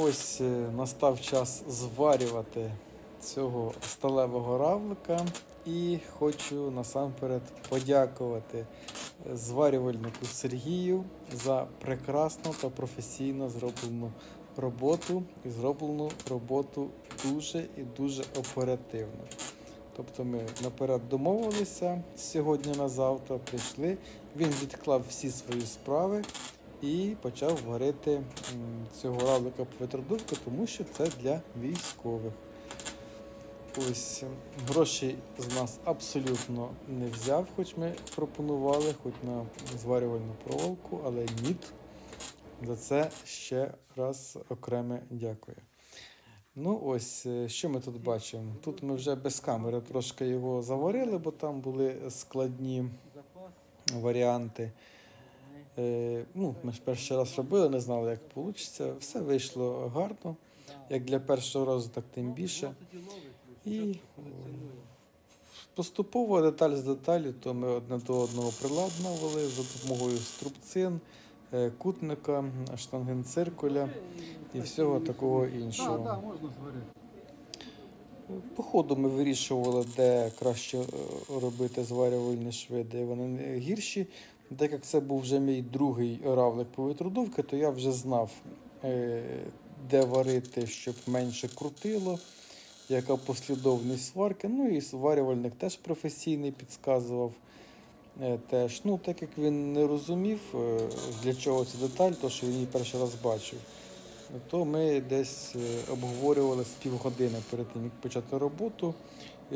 Ось е, настав час зварювати цього сталевого равлика. І хочу насамперед подякувати е, зварювальнику Сергію за прекрасну та професійно зроблену роботу і зроблену роботу дуже і дуже оперативно. Тобто ми наперед домовилися сьогодні на завтра, прийшли. Він відклав всі свої справи і почав варити цього равлика повітродувки, тому що це для військових. Ось грошей з нас абсолютно не взяв, хоч ми пропонували, хоч на зварювальну проволоку, але ніт. За це ще раз окреме дякую. Ну ось, е, що ми тут бачимо? Тут ми вже без камери трошки його заварили, бо там були складні варіанти. Е, ну, ми ж перший раз робили, не знали, як вийде. Все вийшло гарно. Як для першого разу, так тим більше. І е, поступово деталь з деталі, то ми одне до одного приладнували за допомогою струбцин, е, кутника, штангенциркуля і всього такого іншого. По ходу ми вирішували, де краще робити зварювальні шви, де вони гірші. Так як це був вже мій другий равлик повітродувки, то я вже знав, е, де варити, щоб менше крутило, яка послідовність сварки. Ну і зварювальник теж професійний підказував. е, Теж. Ну, так як він не розумів, е, для чого ця деталь, то що він її перший раз бачив то ми десь обговорювали з півгодини перед тим, як почати роботу,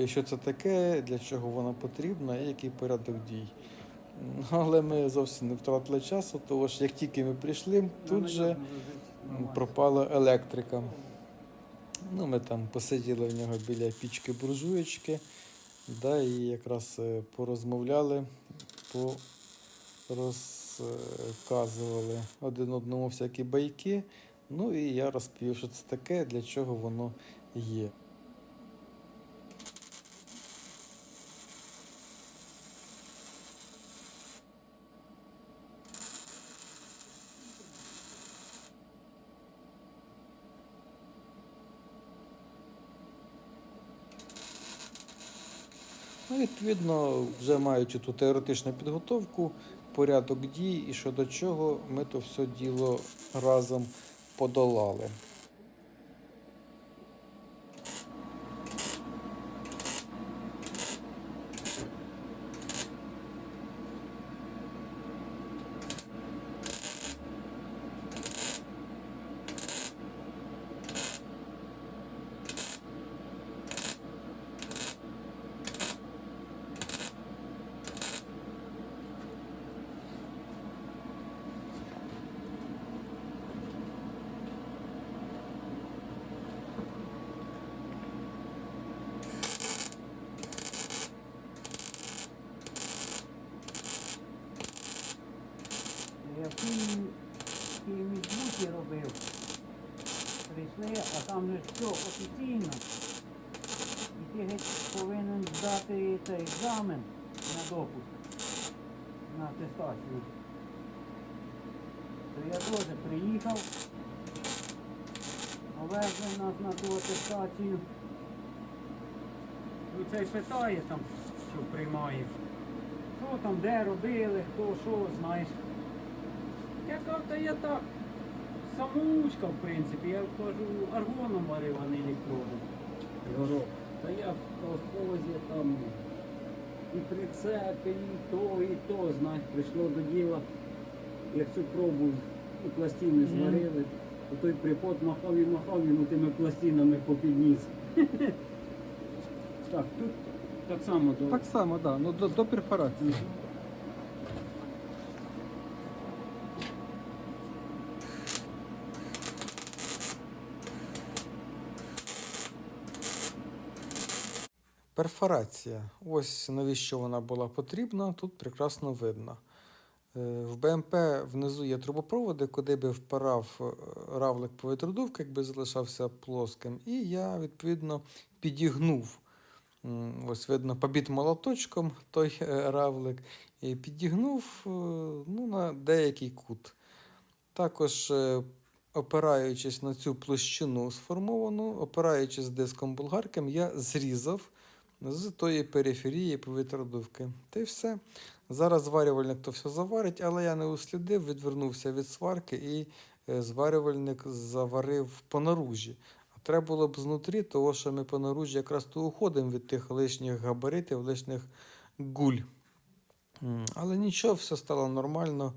що це таке, для чого вона потрібна і який порядок дій. Але ми зовсім не втратили часу, тому що як тільки ми прийшли, тут же пропала електрика. Ну, ми там посиділи в нього біля пічки буржуєчки, да, і якраз е, порозмовляли, порозказували один одному всякі байки. Ну і я розповів, що це таке, для чого воно є. Ну, відповідно, вже маючи ту теоретичну підготовку, порядок дій і щодо чого, ми то все діло разом подолали. Я в Києві, в Києві збуті робив. Прийшли, а там же все офіційно. І ти геть повинен здати цей екзамен на допуск, на атестацію. То я теж приїхав, повезли нас на ту атестацію. І цей питає там, що приймає. Що там, де робили, хто що, знаєш. Я кажу, та я так, самоучка, в принципі, я кажу, аргоном варив, а не електродом. Кажу, та я в колхозі там і прицепи, і то, і то, знаєш, прийшло до діла, як цю пробу у пластини зварили, то той припод махав і махав йому тими пластинами по підніс. Так, тут так само до. Так само, да. Ну до, до перфорації. Перфорація. Ось навіщо вона була потрібна, тут прекрасно видно. Е, В БМП внизу є трубопроводи, куди би впирав е, равлик повітродувки, якби залишався плоским. І я, відповідно, підігнув. Ось видно, побіт молоточком той е, равлик, і підігнув ну, на деякий кут. Також опираючись на цю площину сформовану, опираючись диском болгарком, я зрізав з тої периферії повітродувки. Та й все. Зараз зварювальник то все заварить, але я не услідив, відвернувся від сварки і е, зварювальник заварив по наружі. А треба було б знутрі, того що ми по якраз то уходимо від тих лишніх габаритів, лишніх гуль. Але нічого, все стало нормально.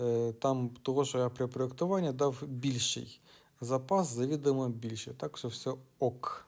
Е, Там того, що я при проєктуванні дав більший запас, завідомо більше. Так що все ок.